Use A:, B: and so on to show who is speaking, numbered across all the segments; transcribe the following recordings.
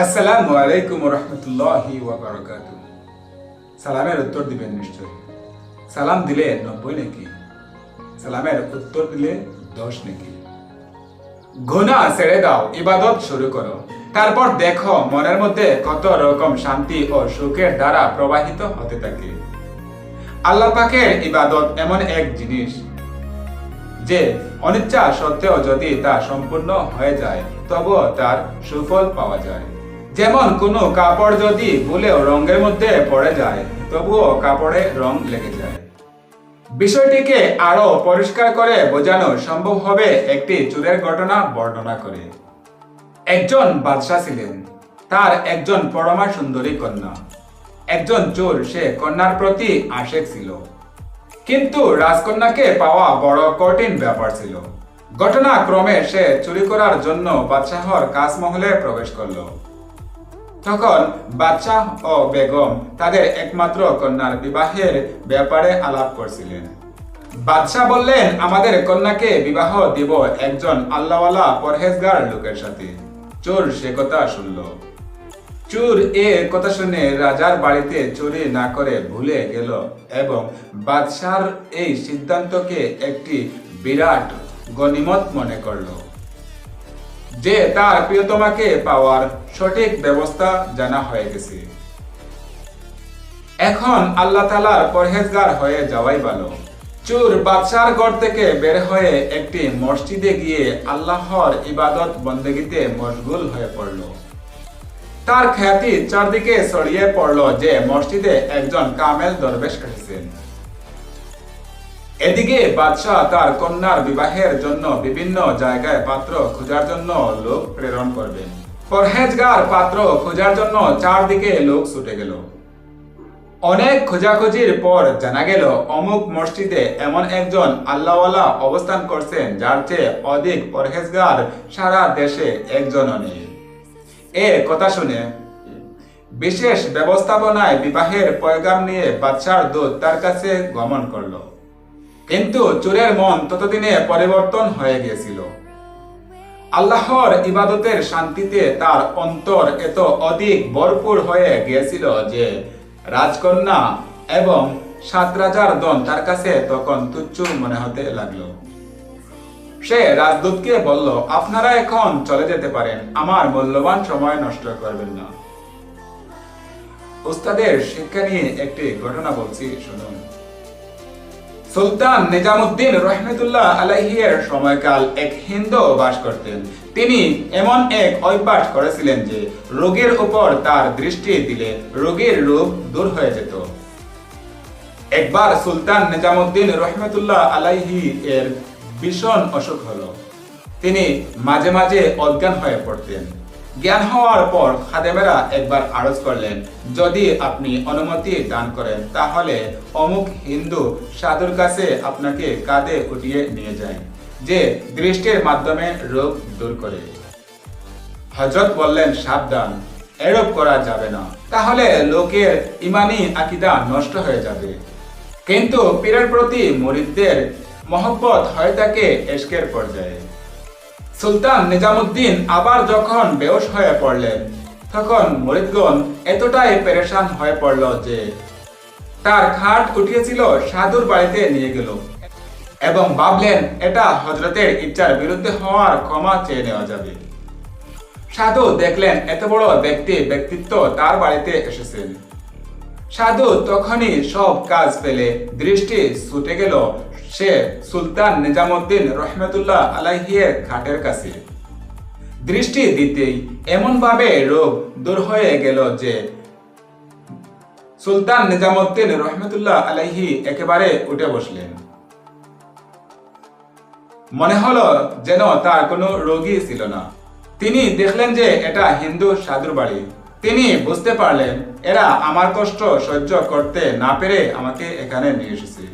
A: আসসালামু আলাইকুম রহমতুল্লাহি ওয়াবারাকাত সালামের উত্তর দিবেন নিশ্চয় সালাম দিলে নব্বই নাকি? সালামের উত্তর দিলে দশ নাকি? গুনাহ ছেড়ে দাও, ইবাদত শুরু করো। তারপর দেখো, মনের মধ্যে কত রকম শান্তি ও সুখের দ্বারা প্রবাহিত হতে থাকে। আল্লাহ পাকের ইবাদত এমন এক জিনিস যে অনিচ্ছা সত্ত্বেও যদি তা সম্পূর্ণ হয়ে যায়, তবুও তার সুফল পাওয়া যায়। যেমন কোনো কাপড় যদি ভুলেও রঙের মধ্যে পড়ে যায়, তবুও কাপড়ে রং লেগে যায়। বিষয়টিকে আরও পরিষ্কার করে বোঝানো সম্ভব হবে একটি চুরের ঘটনা বর্ণনা করে। একজন বাদশাহ ছিলেন, তার একজন পরমা সুন্দরী কন্যা। একজন চোর, সে কন্যার প্রতি আশেক ছিল। কিন্তু রাজকন্যাকে পাওয়া বড় কঠিন ব্যাপার ছিল। ঘটনাক্রমে সে চুরি করার জন্য বাদশাহর কাজমহলে প্রবেশ করল। তখন বাদশাহ ও বেগম তাদের একমাত্র কন্যার বিবাহের ব্যাপারে আলাপ করছিলেন। বাদশাহ বললেন, আমাদের কন্যাকে বিবাহ দিব একজন আল্লাহওয়ালা পরহেজগার লোকের সাথে। চোর সে কথা শুনল। চোর এ কথা শুনে রাজার বাড়িতে চুরি না করে ভুলে গেল এবং বাদশার এই সিদ্ধান্তকে একটি বিরাট গনিমত মনে করল। যে তার প্রিয়তমাকে পাওয়ার সঠিক ব্যবস্থা জানা হয়ে গেছে। এখন আল্লাহ তালার পরহেজগার হয়ে যাওয়াই ভালো। চুর বাদশার ঘর থেকে বের হয়ে একটি মসজিদে গিয়ে আল্লাহর ইবাদত বন্দেগিতে মশগুল হয়ে পড়ল। তার খ্যাতি চারদিকে ছড়িয়ে পড়ল যে মসজিদে একজন কামেল দরবেশ এসেছেন। এদিকে বাদশাহ তার কন্যার বিবাহের জন্য বিভিন্ন জায়গায় পাত্র খোঁজার জন্য লোক প্রেরণ করবেন। পরহেজগার পাত্র খোঁজার জন্য চারদিকে লোক ছুটে গেল। অনেক খোঁজাখুঁজির পর জানা গেল, অমুক মসজিদে এমন একজন আল্লাহওয়ালা অবস্থান করছেন, যার চেয়ে অধিক পরহেজগার সারা দেশে একজনও নেই। এ কথা শুনে বিশেষ ব্যবস্থাপনায় বিবাহের পয়গাম নিয়ে বাদশার দূত তার কাছে গমন করল। কিন্তু চোরের মন ততদিনে পরিবর্তন হয়ে গিয়েছিল। আল্লাহর ইবাদতের শান্তিতে তার অন্তর এত অধিক ভরপুর হয়ে গিয়েছিল যে রাজকন্যা এবং সাত রাজার দন তার কাছে তখন তুচ্ছ মনে হতে লাগল। সে রাজদূতকে বলল, আপনারা এখন চলে যেতে পারেন, আমার মূল্যবান সময় নষ্ট করবেন না। উস্তাদের শিক্ষা নিয়ে একটি ঘটনা বলছি, শুনুন। সুলতান নিজামুদ্দিন রহমতুল্লাহ আলাইহির সময়কাল এক হিন্দু বাস করতেন। তিনি এমন এক অভ্যাস করেছিলেন যে রোগীর উপর তার দৃষ্টি দিলে রোগের রোগ দূর হয়ে যেত। একবার সুলতান নিজামুদ্দিন রহমতুল্লাহ আলাইহি এর ভীষণ অসুখ হলো। তিনি মাঝে মাঝে অজ্ঞান হয়ে পড়তেন। জ্ঞান হওয়ার পর খাদেমেরা একবার আরজ করলেন, যদি আপনি অনুমতি দান করেন, তাহলে অমুক হিন্দু সাধুর কাছে আপনাকে কাঁধে উঠিয়ে নিয়ে যায়, যে দৃষ্টির মাধ্যমে রোগ দূর করে। হজরত বললেন, সাবধান, এরূপ করা যাবে না। তাহলে লোকের ইমানি আকিদা নষ্ট হয়ে যাবে। কিন্তু পীরের প্রতি মরিদদের মহব্বত হয় থাকে এশকের পর্যায়ে। সুলতান নিজামুদ্দিন আবার যখন বেউস হয়ে পড়লেন, তখন মরিদগণ এতটাই পেরেশান হয়ে পড়ল যে তার খাট উঠিয়েছিল সাধুর বাড়িতে নিয়ে গেল এবং ভাবলেন, এটা হজরতের ইচ্ছার বিরুদ্ধে হওয়ার ক্ষমা চেয়ে নেওয়া যাবে। সাধু দেখলেন, এত বড় ব্যক্তি ব্যক্তিত্ব তার বাড়িতে এসেছেন। সাধু তখনই সব কাজ পেলে দৃষ্টি ছুটে গেল সে সুলতান নিজামুদ্দিন রহমতুল্লাহ আলাইহিয়ের খাটের কাছে। দৃষ্টি দিতেই এমন ভাবে রোগ দূর হয়ে গেল যে সুলতান নিজামুদ্দিন রহমতুল্লাহ আলাইহি একেবারে উঠে বসলেন। মনে হলো যেন তার কোনো রোগী ছিল না। তিনি দেখলেন যে এটা হিন্দু সাধুর বাড়ি। তিনি বুঝতে পারলেন, এরা আমার কষ্ট সহ্য করতে না পেরে আমাকে এখানে নিয়ে এসেছে।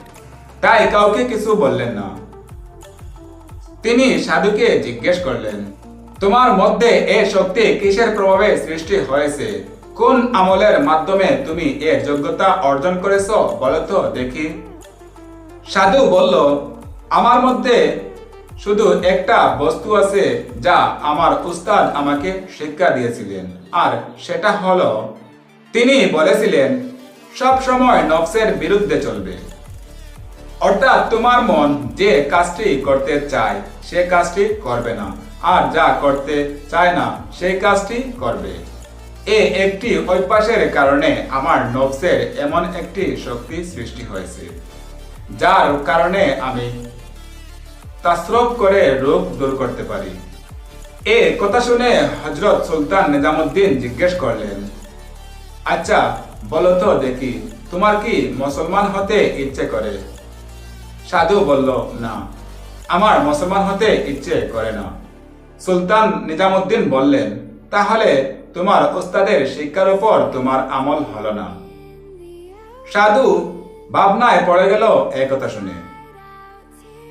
A: তাই কাউকে কিছু বললেন না। তিনি সাধুকে জিজ্ঞেস করলেন, তোমার মধ্যে এ শক্তি কিসের প্রভাবে সৃষ্টি হয়েছে? কোন আমলের মাধ্যমে তুমি এ যোগ্যতা অর্জন করেছ বলো তো দেখি। সাধু বলল, আমার মধ্যে শুধু একটা বস্তু আছে যা আমার উস্তাদ আমাকে শিক্ষা দিয়েছিলেন, আর সেটা হলো, তিনি বলেছিলেন, সব সময় নফসের বিরুদ্ধে চলবে। অর্থাৎ তোমার মন যে কাজটি করতে চায়, সে কাজটি করবে না। আর যা করতে চায় না, সেই কাজটি করবে। এ একটি অভ্যাসের কারণে আমার নবসের এমন একটি শক্তি সৃষ্টি হয়েছে, যার কারণে আমি তাসরফ করে রোগ দূর করতে পারি। এ কথা শুনে হজরত সুলতান নিজামুদ্দিন জিজ্ঞেস করলেন আচ্ছা বলো তো দেখি, তোমার কি মুসলমান হতে ইচ্ছে করে? সাধু বলল, না, আমার মুসলমান হতে ইচ্ছে করে না। সুলতান নিজামুদ্দিন বললেন, তাহলে তোমার ওস্তাদের শিক্ষার উপর তোমার আমল হলো না। সাধু ভাবনায় পড়ে গেল একথা শুনে।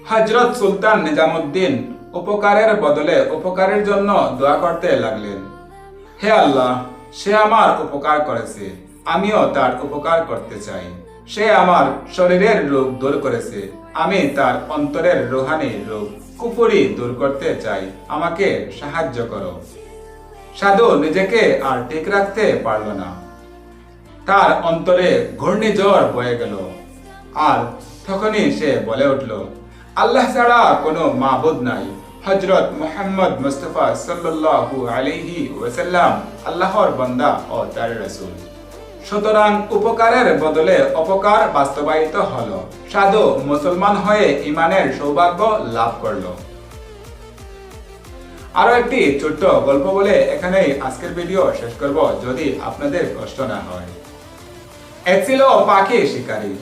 A: হজরত সুলতান নিজামুদ্দিন উপকারের বদলে উপকারের জন্য দোয়া করতে লাগলেন, হে আল্লাহ, সে আমার উপকার করেছে, আমিও তার উপকার করতে চাই। সে আমার শরীরের রোগ দূর করেছে। আমি তার অন্তরের রোহানি রোগ, কুপুরি দূর করতে চাই। আমাকে সাহায্য করো। সাধু নিজেকে আর ঠিক রাখতে পারল না। তার অন্তরে ঘূর্ণিঝড় বয়ে গেল। আর তখনই সে বলে উঠল, আল্লাহ ছাড়া কোনো মাবুদ নাই। হজরত মোহাম্মদ মুস্তফা সাল্লাল্লাহু আলাইহি ওয়াসাল্লাম আল্লাহর বান্দা ও তার রাসূল। সুতরাং উপকারের বদলে অপকার বাস্তবায়িত হলো। সাধু মুসলমান হয়ে ইমানের সৌভাগ্য লাভ করল। আরও একটি ছোট্ট গল্প বলে এখানেই আজকের ভিডিও শেষ করব যদি আপনাদের কষ্ট না হয়। এক ছিল পাখি শিকারী।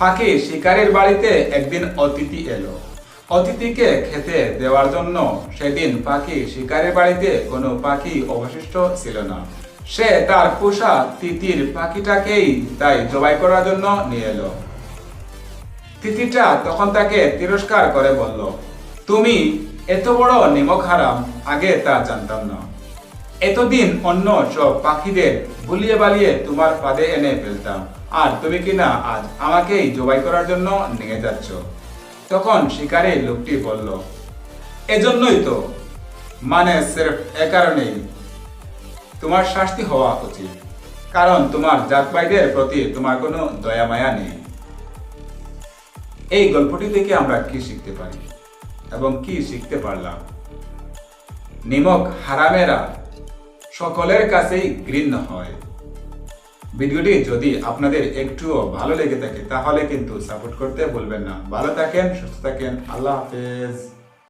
A: পাখি শিকারীর বাড়িতে একদিন অতিথি এলো। অতিথিকে খেতে দেওয়ার জন্য সেদিন পাখি শিকারের বাড়িতে কোনো পাখি অবশিষ্ট ছিল না। সে তার পোষা তিতির পাখিটাকেই তাই জবাই করার জন্য নিয়ে এলো। তিতিটা তখন তাকে তিরস্কার করে বলল, তুমি এত বড় নিমক হারাম, আগে তা জানতাম না। এতদিন অন্য সব পাখিদের বুলিয়ে বালিয়ে তোমার পাদে এনে ফেলতাম, আর তুমি কিনা আজ আমাকেই জবাই করার জন্য নিয়ে যাচ্ছ? তখন শিকারী লোকটি বলল, এজন্যই তো। মানে সির্ফ এ কারণেই তোমার শাস্তি হওয়া উচিত কারণ তোমার জাত ভাইদের প্রতি তোমার কোনো দয়া মায়া নেই। এই গল্পটি থেকে আমরা কি শিখতে পারি এবং কি শিখতে পারলাম? নিমক হারামেরা সকলের কাছেই ঘৃণ্য হয়। ভিডিওটি যদি আপনাদের একটুও ভালো লেগে থাকে, তাহলে কিন্তু সাপোর্ট করতে বলবেন না। ভালো থাকেন, সুস্থ থাকেন। আল্লাহ হাফেজ।